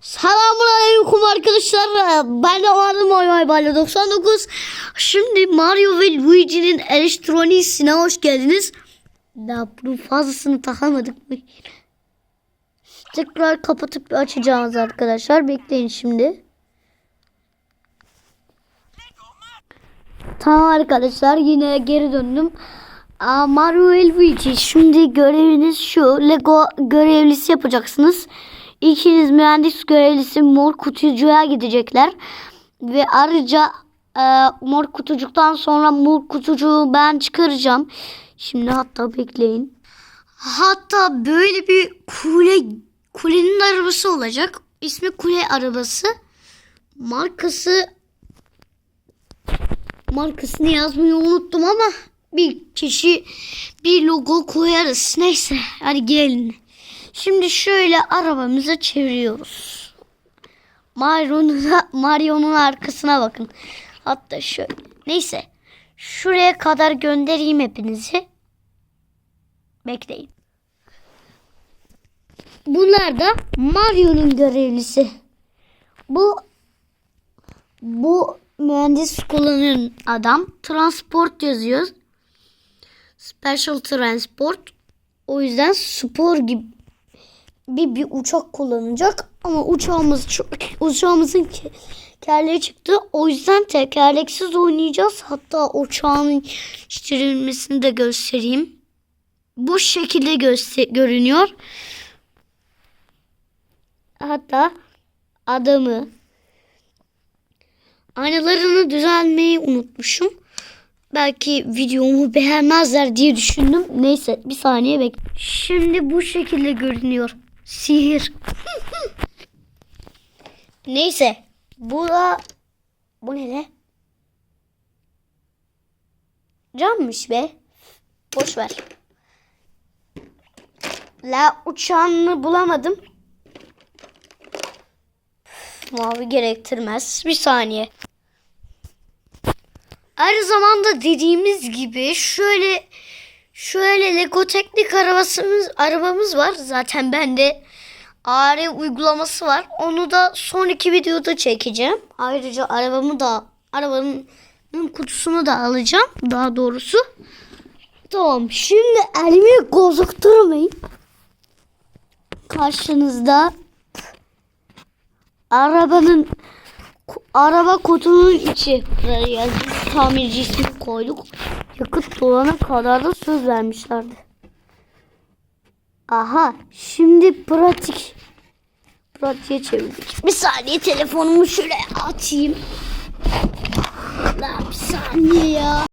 Selamünaleyküm arkadaşlar. Ben de varım Oy Oy Balya 99. Şimdi Mario ve Luigi'nin elektronisine hoş geldiniz. Daha bunun fazlasını takamadık? Tekrar kapatıp açacağız arkadaşlar. Bekleyin şimdi. Tamam arkadaşlar yine geri döndüm. Mario ve Luigi şimdi göreviniz şu. Lego görevlisi yapacaksınız. İkiniz mühendis görevlisi mor kutucuğa gidecekler. Ve ayrıca e, mor kutucuktan sonra mor kutucuğu ben çıkaracağım. Şimdi hatta bekleyin. Hatta böyle bir kule kulenin arabası olacak. İsmi kule arabası. Markası markasını yazmayı unuttum ama bir kişi bir logo koyarız. Neyse hadi gelin. Şimdi şöyle arabamızı çeviriyoruz. Mario'nun Mario'nun arkasına bakın. Hatta şöyle. Neyse. Şuraya kadar göndereyim hepinizi. Bekleyin. Bunlar da Mario'nun görevlisi. Bu bu mühendis kullanan adam transport yazıyor. Special transport. O yüzden spor gibi bir, bir uçak kullanacak ama uçağımız uçağımızın ke- kerleri çıktı. O yüzden tekerleksiz oynayacağız. Hatta uçağın iştirilmesini de göstereyim. Bu şekilde göster- görünüyor. Hatta adamı aynalarını düzelmeyi unutmuşum. Belki videomu beğenmezler diye düşündüm. Neyse bir saniye bek. Şimdi bu şekilde görünüyor. Sihir. Neyse. Bu da bu ne de? Cammış be. Boş ver. La uçağını bulamadım. Mavi gerektirmez. Bir saniye. Aynı zamanda dediğimiz gibi şöyle şöyle Lego teknik arabasımız arabamız var. Zaten bende AR uygulaması var. Onu da son iki videoda çekeceğim. Ayrıca arabamı da arabanın kutusunu da alacağım. Daha doğrusu. Tamam. Şimdi elimi gözüktürmeyin. Karşınızda arabanın araba kutunun içi buraya. Tamirci koyduk. Yakıt dolana kadar da söz vermişlerdi. Aha şimdi pratik. Pratiğe çevirdik. Bir saniye telefonumu şuraya atayım. Lan bir saniye ya.